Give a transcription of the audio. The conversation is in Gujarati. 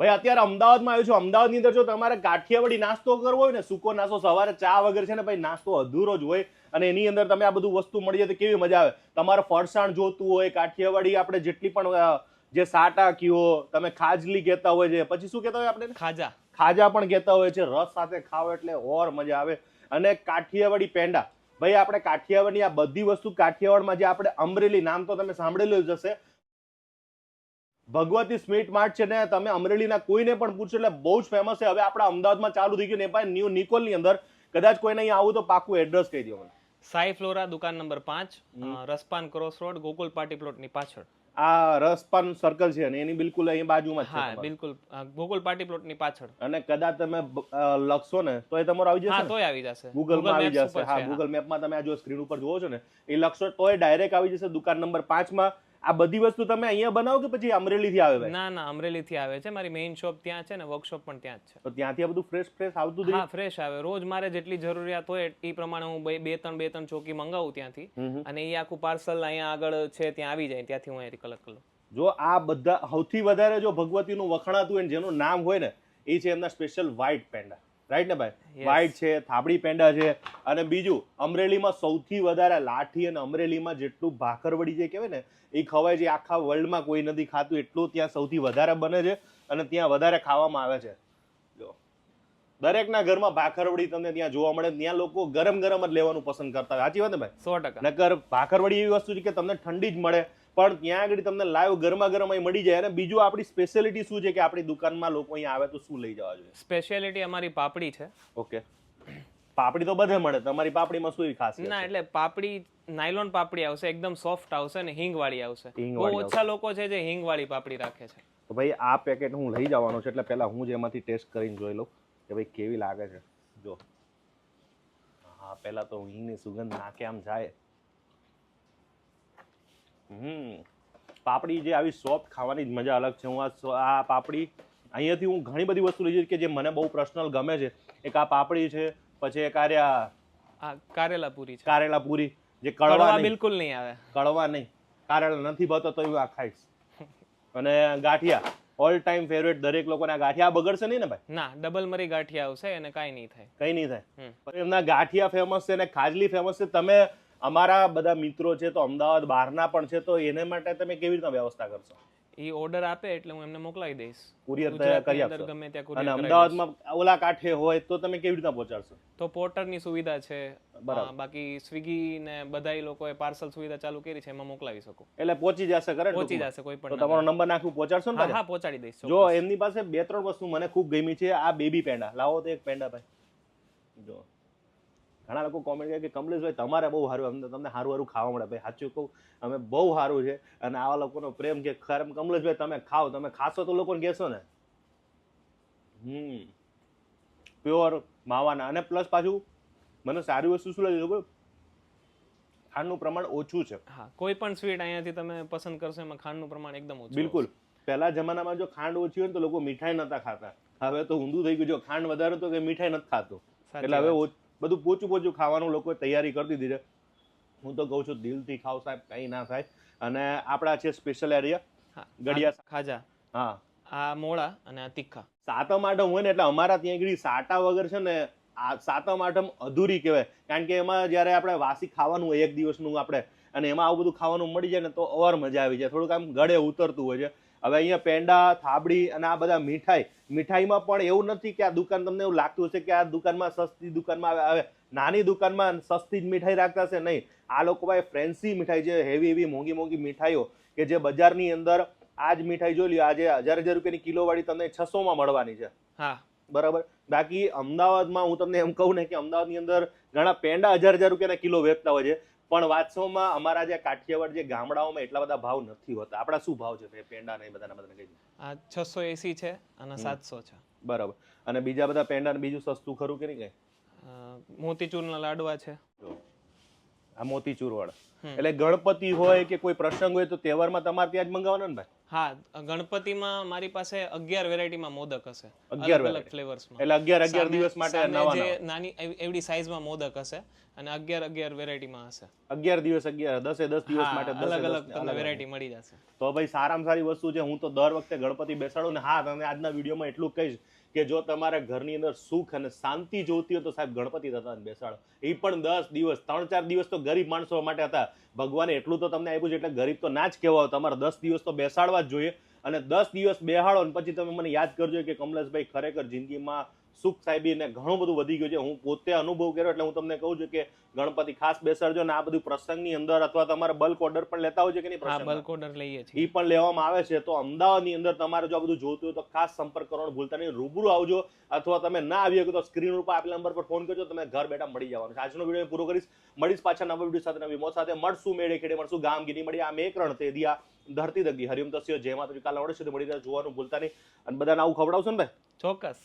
ભાઈ અત્યારે અમદાવાદમાં આવ્યો છું. અમદાવાદની અંદર જો તમારે કાઠિયાવાડી નાસ્તો કરવો હોય ને સૂકો નાસ્તો સવારે ચા વગર છે ને ભાઈ નાસ્તો અધૂરો જ હોય. અને એની અંદર તમે આ બધું વસ્તુ મળી જાય તો કેવી મજા આવે? તમારે ફરસાણ જોતું હોય કાઠિયાવાડી આપણે જેટલી પણ જે સાટા કયો તમે ખાજલી કહેતા હોય છે. પછી શું કહેતા હોય આપણે? ખાજા. ખાજા પણ કહેતા હોય છે. રસ સાથે ખાવ એટલે ઓર મજા આવે. અને કાઠિયાવાડી પેંડા. ભાઈ આપણે કાઠિયાવાડની આ બધી વસ્તુ કાઠિયાવાડમાં જે આપણે અમરેલી નામ તો તમે સાંભળેલું જ હશે ભગવતી સ્વીટ માર્ટ છે ને તમે અમરેલીના કોઈને પણ પૂછો એટલે બહુ જ ફેમસ છે. હવે આપણા અમદાવાદમાં ચાલુ થઈ ગયું ને ભાઈ ન્યૂ નિકોલની અંદર. કદાચ કોઈને અહીંયા આવું તો પાકું એડ્રેસ કહી દો મને. સાઈ ફ્લોરા દુકાન નંબર પાંચ Raspan cross road Gokul plot પ્લોટની પાછળ. આ રસપાન સર્કલ છે અને એની બિલકુલ અહીં બાજુમાં છે હા બિલકુલ. ગોકુલ પાર્ટી પ્લોટની પાછળ. અને કદાચ તમે લખશો ને તો એ તમારો આવી જશે ને? તોય આવી જશે. ગૂગલમાં આવી Maps જશે. હા ગૂગલ મેપમાં તમે આ જો સ્ક્રીન ઉપર જુઓ છો ને એ લખશો તોય ડાયરેક્ટ આવી જશે દુકાન નંબર પાંચમાં. આ બધી વસ્તુ તમે અહીંયા બનાવો કે પછી અમરેલીથી આવે ભાઈ? ના ના અમરેલીથી આવે છે. મારી મેઇન શોપ ત્યાં છે ને વર્કશોપ પણ ત્યાં જ છે. તો ત્યાંથી આ બધું ફ્રેશ ફ્રેશ આવતું હા ફ્રેશ આવે. રોજ મારે જેટલી જરૂરિયાત હોય એ પ્રમાણે હું બે ત્રણ બે ત્રણ ચોકી મંગાવું ત્યાંથી. અને એ આખું પાર્સલ અહીંયા આગળ છે ત્યાં આવી જાય ત્યાંથી હું અહીંયા કલેક્ટ કરું. જો આ બધા સૌથી વધારે જો ભગવતીનું વખણાતું હોય જેનું નામ હોય ને એ છે એમના સ્પેશિયલ વ્હાઇટ પેંડા રાઈટ ને ભાઈ. વ્હાઈટ છે થાબડી પેંડા છે અને બીજું અમરેલીમાં સૌથી વધારે લાઠી અને અમરેલીમાં જેટલું ભાખરવડી જે કહેવાય ને એ ખવાય છે આખા વર્લ્ડમાં કોઈ નથી ખાતું એટલું ત્યાં સૌથી વધારે બને છે અને ત્યાં વધારે ખાવામાં આવે છે દરેકના ઘરમાં ભાખરવડી તમને ત્યાં જોવા મળે ત્યાં લોકો ગરમ ગરમ જ લેવાનું પસંદ કરતા હોય. સાચી વાત ને ભાઈ? સો ટકા. નકર ભાખરવડી એવી વસ્તુ છે કે તમને ઠંડી જ મળે પણ ત્યાં આગળ તમને લાઈવ ગરમા ગરમ અહીં મળી જાય અને બીજું આપણી સ્પેશિયાલિટી શું છે કે આપણી દુકાનમાં લોકો અહીંયા આવે તો શું લઈ જવા જોઈએ? સ્પેશિયાલિટી અમારી પાપડી છે. ઓકે. પાપડી તો બધે મળે તમારી પાપડીમાં શું ખાસ ના એટલે પાપડી નાયલોન પાપડી આવશે એકદમ સોફ્ટ આવશે અને હિંગ વાળી આવશે બહુ ઓછા લોકો છે જે હિંગ વાળી પાપડી રાખે છે. તો ભાઈ આ પેકેટ હું લઈ જવાનો છે એટલે પહેલા હું જ એમાંથી ટેસ્ટ કરીને જોઈ લઉં. કે ભાઈ કેવી લાગે છે? જો. હા પહેલાં તો હિંગની સુગંધ નાકે આમ જાય. હમ. પાપડી જે આવી સોફ્ટ ખાવાની જ મજા અલગ છે. હું આ આ પાપડી અહીંયાથી હું ઘણી બધી વસ્તુ લઈ જઈશ કે જે મને બહુ પર્સનલ ગમે છે. એક આ પાપડી છે પછી એક આ કારેલા પૂરી છે. કારેલા પૂરી જે કડવા કડવા બિલકુલ નહીં આવે. કડવા નહીં. કારેલા નથી ભાવતો તો આ ખાઈશ. અને ગાંઠિયા. ઓલ ટાઈમ ફેવરેટ દરેક લોકોને ગાંઠિયા બગડશે નહીં ને ભાઈ? ના ડબલ મરી ગાંઠિયા આવશે અને કાંઈ નહીં થાય. કઈ નહીં થાય. એમના ગાંઠિયા ફેમસ છે અને ખાજલી ફેમસ છે. તમે અમારા બધા મિત્રો છે તો અમદાવાદ બહારના પણ છે તો એને માટે તમે કેવી રીતના વ્યવસ્થા કરશો? એ ઓર્ડર આપે એટલે હું એમને મોકલાવી દઈશ. કુરિયર કરી આપશો. ગમે ત્યાં અને અમદાવાદમાં ઓલા કાંઠે હોય તો તમે કેવી રીતે પહોંચાડશો. તો પોર્ટરની સુવિધા છે. બાકી સ્વિગી ને બધા લોકોએ પાર્સલ સુવિધા ચાલુ કરી છે એમાં મોકલાવી શકો. એટલે પહોંચી જશે કરે પહોંચી જશે કોઈ તો પણ તમારો નંબર. નાખું પહોંચાડશો ને? હા પહોંચાડી દઈશ જો એમની પાસે બે ત્રણ વસ્તુ મને ખૂબ ગમી છે આ બેબી પેંડા. લાવો તો એક પેંડા ભાઈ. જો. ઘણા લોકો કોમેન્ટ કરે કે કમલેશભાઈ તમારે બહુ સારું અમને તમને સારું સારું ખાવા મળે. ભાઈ સાચું કહું અમે બહુ સારું છે અને આવા લોકોનો પ્રેમ કે ખરેખર કમલેશભાઈ તમે ખાઓ તમે ખાશો તો લોકોને કહેશો ને. હમ. પ્યોર માવાના. અને પ્લસ પાછું મને સારી વસ્તુ શું લાગે ખબર? ખાંડનું પ્રમાણ ઓછું છે. હા કોઈ પણ સ્વીટ અહીંયાથી તમે પસંદ કરશો એમાં ખાંડનું પ્રમાણ એકદમ ઓછું બિલકુલ. પહેલા જમાનામાં જો ખાંડ ઓછી હોય ને તો લોકો મીઠાઈ નતા ખાતા. હવે તો ઊંધું થઈ ગયું જો ખાંડ વધારે તો કે મીઠાઈ નથી ખાતો. એટલે હવે બધું પોચું પોચું ખાવાનું લોકોએ તૈયારી કરી દીધી છે. હું તો કહું છું દિલથી ખાવ સાહેબ કંઈ ના થાય. અને આપણા છે સ્પેશિયલ એરિયા. આ ખાજા હા. આ મોળા અને આ તીખા. સાતમ આઠમ હોય ને એટલે અમારા ત્યાં આગળ સાટા વગર છે ને આ સાતમ આઠમ અધૂરી કહેવાય. કારણ કે એમાં જ્યારે આપણે વાસી ખાવાનું હોય એક દિવસનું આપણે અને એમાં આવું બધું ખાવાનું મળી જાય ને તો અવાર મજા આવી જાય. થોડુંક આમ ગળે ઉતરતું હોય છે. હવે અહીંયા પેંડા થાબડી અને આ બધા મીઠાઈ. મીઠાઈમાં પણ એવું નથી કે આ દુકાન તમને એવું લાગતું હશે કે આ દુકાનમાં સસ્તી દુકાનમાં આવે. આવે નાની દુકાનમાં સસ્તી જ મીઠાઈ રાખતા હશે નહીં. આ લોકો ભાઈ ફ્રેન્સી મીઠાઈ છે હેવી હેવી મોંઘી મોંઘી મીઠાઈઓ કે જે બજારની અંદર આ જ મીઠાઈ જોઈ લ્યો આજે હજાર હજાર રૂપિયાની કિલોવાળી તમને છસોમાં મળવાની છે. હા. બરાબર? બાકી અમદાવાદમાં હું તમને એમ કહું ને કે અમદાવાદની અંદર ઘણા પેંડા હજાર હજાર રૂપિયાના કિલો વેચતા હોય છે. પણ વાસ્તવમાં અમારા જે કાઠિયાવાડ જે ગામડાઓમાં એટલા બધા ભાવ નથી હોતા. આપણા શું ભાવ છે? પેંડા ને એ બધાના બધાને કહી આ છસો એસી છે અને સાતસો છે. બરાબર. અને બીજા બધા પેંડા ને બીજું સસ્તું ખરું કે નહીં કઈ? મોતીચૂરના લાડવા છે. આ મોતીચૂર વાળા એટલે ગણપતિ હોય કે કોઈ પ્રસંગ હોય તો તહેવારમાં તમારે ત્યાં જ મંગાવવાના ને ભાઈ? હા ગણપતિમાં મારી પાસે અગિયાર વેરાયટીમાં મોદક હશે. અગિયાર અલગ ફ્લેવર્સમાં એટલે અગિયાર અગિયાર દિવસ માટે નવા નાની એવ- એવડી સાઈઝમાં મોદક હશે અને અગિયાર અગિયાર વેરાયટીમાં હશે. અગિયાર દિવસ અગિયાર દસે દસ દિવસ માટે અલગ અલગ તમને વેરાયટી મળી જશે. તો ભાઈ સારામાં સારી વસ્તુ છે હું તો દર વખતે ગણપતિ બેસાડું ને હા તમે આજના વિડીયોમાં એટલું કહીશ કે જો તમારે ઘરની અંદર સુખ અને શાંતિ જોતી હોય તો સાહેબ ગણપતિ દાદાને બેસાડો. એ પણ દસ દિવસ, ત્રણ ચાર દિવસ તો ગરીબ માણસો માટે હતા. ભગવાને એટલું તો તમને આપ્યું છે એટલે ગરીબ તો ના જ કહેવાય. તમારે દસ દિવસ તો બેસાડવા જ જોઈએ. અને દસ દિવસ બેહાડો અને પછી તમે મને યાદ કરજો કે કમલેશભાઈ ખરેખર જિંદગીમાં સુખ સાહેબીને ઘણું બધું વધી ગયું છે. હું પોતે અનુભવ કર્યો એટલે હું તમને કહું છું કે ગણપતિ ખાસ બેસાડજો ને આ બધું પ્રસંગની અંદર અથવા તમારે બલ્ક ઓર્ડર પણ લેતા હોય છે કે નહીં હા બલ્ક ઓર્ડર લઈએ છીએ. એ પણ લેવામાં આવે છે. તો અમદાવાદની અંદર તમારે જો આ બધું જોતું હોય તો ખાસ સંપર્ક કરવાનું ભૂલતા નહીં. રૂબરૂ આવજો અથવા તમે ના આવી શકો તો સ્ક્રીન ઉપર આપેલા નંબર પર ફોન કરજો. તમે ઘર બેઠા મળી જવાનું છે. આજનો વીડિયો પૂરો કરીશ. મળીશ પાછા નવા વીડિયો સાથે નવી મોત સાથે. મળશું મેળે ખેડે મળશું ગામ ગીરી મળી આમ એક રણ તે દિયા ધરતી દગી. હરિમ તસ્યો જય માતાજી. કાલે છે મળી રહ્યા જોવાનું ભૂલતા નહીં. અને બધાને આવું ખવડાવશો ને ભાઈ? ચોક્કસ.